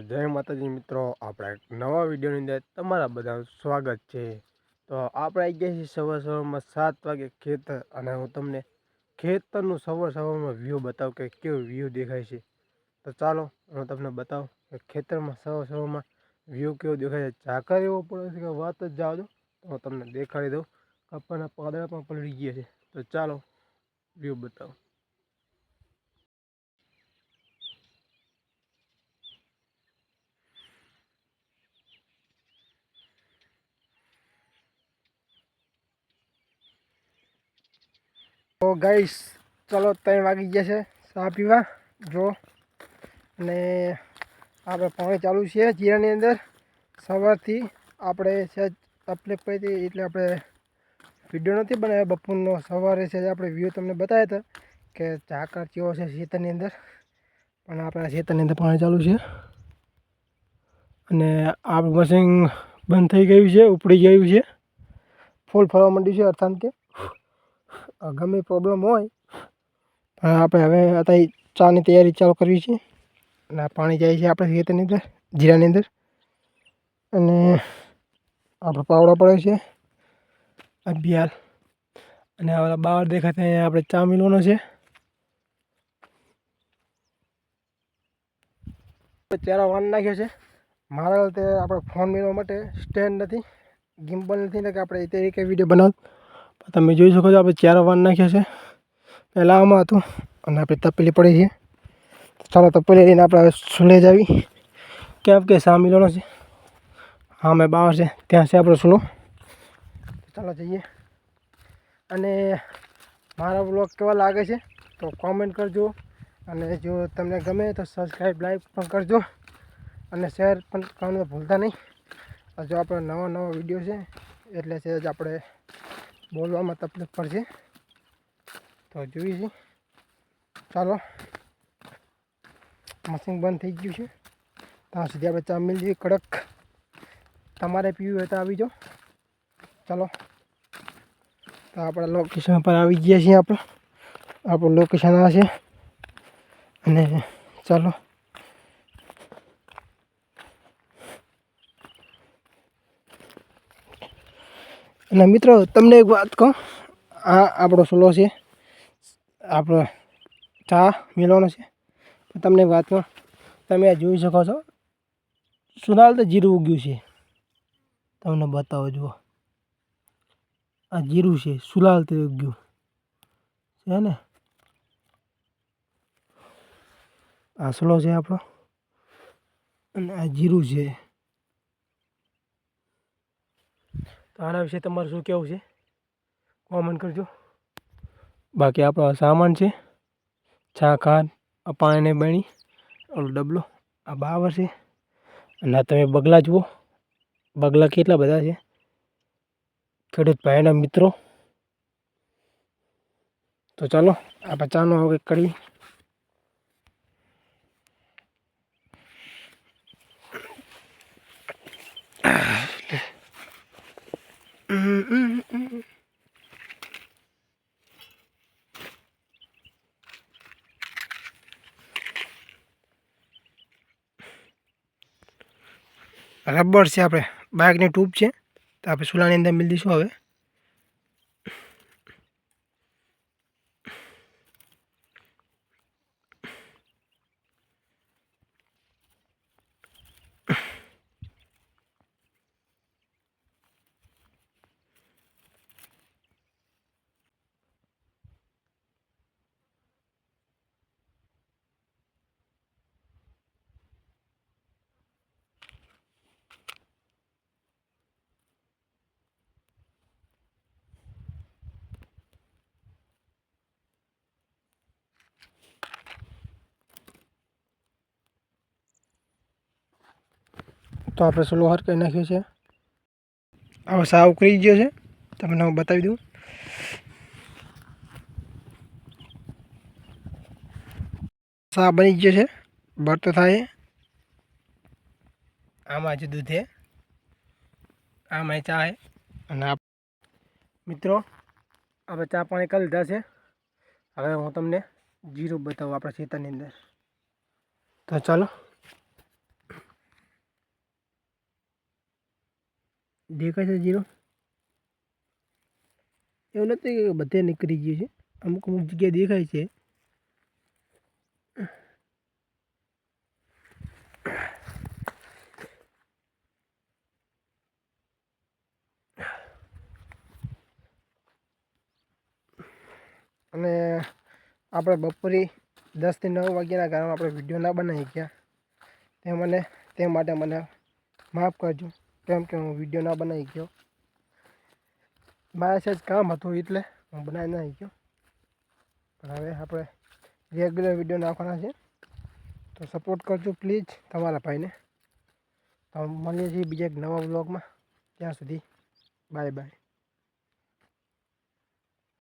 જય માતાજી મિત્રો. આપણા નવા વિડીયોની અંદર તમારા બધાનું સ્વાગત છે. તો આપણે આવી ગયા છીએ સવાર સવારમાં સાત વાગે ખેતર અને હું તમને ખેતરનું સવાર સવારમાં વ્યૂ બતાવું કે કેવું વ્યૂ દેખાય છે. તો ચાલો હું તમને બતાવું કે ખેતરમાં સવાર સવારમાં વ્યૂ કેવો દેખાય છે. ઝાકર એવો પડે છે કે વાત જ દો. તો હું તમને દેખાડી દઉં. કપાના પાંદડા પણ પલળી ગયા છે. તો ચાલો વ્યૂ બતાવો. તો ગાઈસ ચલો ત્રણ વાગી ગયા છે ચા પીવા. જો. અને આપણે પાણી ચાલુ છે જીરાની અંદર. સવારથી આપણે સહેજ તકલીફ પડી હતી, એટલે આપણે વીડિયો નથી બનાવ્યો. બપોરનો સવારે છે આપણે વ્યૂ તમને બતાવ્યા હતા કે ઝાકર કેવો છે ખેતરની અંદર. પણ આપણા ખેતરની અંદર પાણી ચાલુ છે. અને આપણું મશીન બંધ થઈ ગયું છે, ઉપડી ગયું છે. ફૂલ ફરવા માંડ્યું છે અર્થાંત કે. ગમે પ્રોબ્લેમ હોય, પણ આપણે હવે અત્યારે ચાની તૈયારી ચાલુ કરવી છે. અને આ પાણી જાય છે આપણે ખેતરની અંદર, જીરાની અંદર. અને આપણે પાવડો પડે છે અભિયાલ અને હવે બહાર દેખાતા અહીંયા આપણે ચા મિલવાનો છે. ચારો વાન નાખ્યો છે. મારા તે આપણે ફોન મેળવવા માટે સ્ટેન્ડ નથી ગિમ્બલ નથી, એટલે કે આપણે તે રીતે વીડિયો બનાવ. તમે જોઈ શકો છો, આપણે ચારો વાન નાખ્યો છે. પહેલાં આમાં હતું અને આપણે તપેલી પડી છે. ચાલો તપેલી લઈને આપણે હવે સુલે જ આવી કેમ કે સા મિલવાનો છે. હા મેં બાવર છે, ત્યાં છે આપણો સુલો. ચાલો જઈએ. અને મારા બ્લોગ કેવા લાગે છે, તો કોમેન્ટ કરજો. અને જો તમને ગમે તો સબસ્ક્રાઈબ લાઈક પણ કરજો. અને શેર પણ કરવાનું ભૂલતા નહીં. જો આપણો નવો નવો વીડિયો છે, એટલે છે જ આપણે બોલવામાં તકલીફ પડશે. તો જોઈએ છીએ ચાલો. મશીન બંધ થઈ ગયું છે. ત્યાં સુધી આપણે ચા મિલ કડક. તમારે પીવું હોય તો આવી જાઓ. ચાલો. તો આપણા લોકેશન પર આવી ગયા છીએ આપણે. આપણું લોકેશન આ છે. અને ચાલો. અને મિત્રો, તમને એક વાત કહું. આ આપણો સોલો છે. આપણો ચા મિલવાનો છે. તમને એક વાત કહું. તમે આ જોઈ શકો છો. સુનાલ તો જીરું ઉગ્યું છે. તમને બતાવો, જુઓ. આ જીરું છે. સુલાલ તે ઉગ્યું. છે ને? આ સલો છે આપણો. અને આ જીરું છે. તો આના વિશે તમારું શું કહેવું છે? કોમેન્ટ કરજો. બાકી આપણો આ સામાન છે. ચા, ખાંડ, આ પાણીની બણી ઓલો ડબલો. આ બાવર છે. અને તમે બગલા જુઓ. બગલા કેટલા બધા છે. ખેડૂત ભાઈના મિત્રો. તો ચાલો, આપણે ચાનો હવે કરી રબર છે આપણે. બાઇકની ટ્યુબ છે. તો આપણે સુલાની અંદર મિલ દઈશું હવે. તો આપણે સોલો હાર કરી નાખ્યો છે. હવે સાવ ઉકળી ગયો છે. તમને હું બતાવી દઉં. સા બની ગયો છે. ભરતો થાય. આમાં જ દૂધ છે આમાં ચા છે અને મિત્રો, આપણે ચા પાણી કરી લીધા છે. હવે હું તમને જીરું બતાવું આપણા ખેતરની અંદર. તો ચાલો. દેખાય છે જીરો એવું નથી કે બધે નીકળી ગયું છે. અમુક અમુક જગ્યાએ દેખાય છે. અને આપણે બપોરે દસથી નવ વાગ્યાના કારણે આપણે વીડિયો ના બનાવી ગયા તે મને, તે માટે મને માફ કરજો. કેમ કે હું વીડિયો ના બનાવી ગયો. મારા સાથે કામ હતું એટલે હું બનાવી ના ગયો પણ હવે આપણે રેગ્યુલર વીડિયો નાખવાના છે. તો સપોર્ટ કરજો પ્લીઝ તમારા ભાઈને. તો મળીએ છીએ બીજા એક નવા બ્લોગમાં ત્યાં સુધી બાય બાય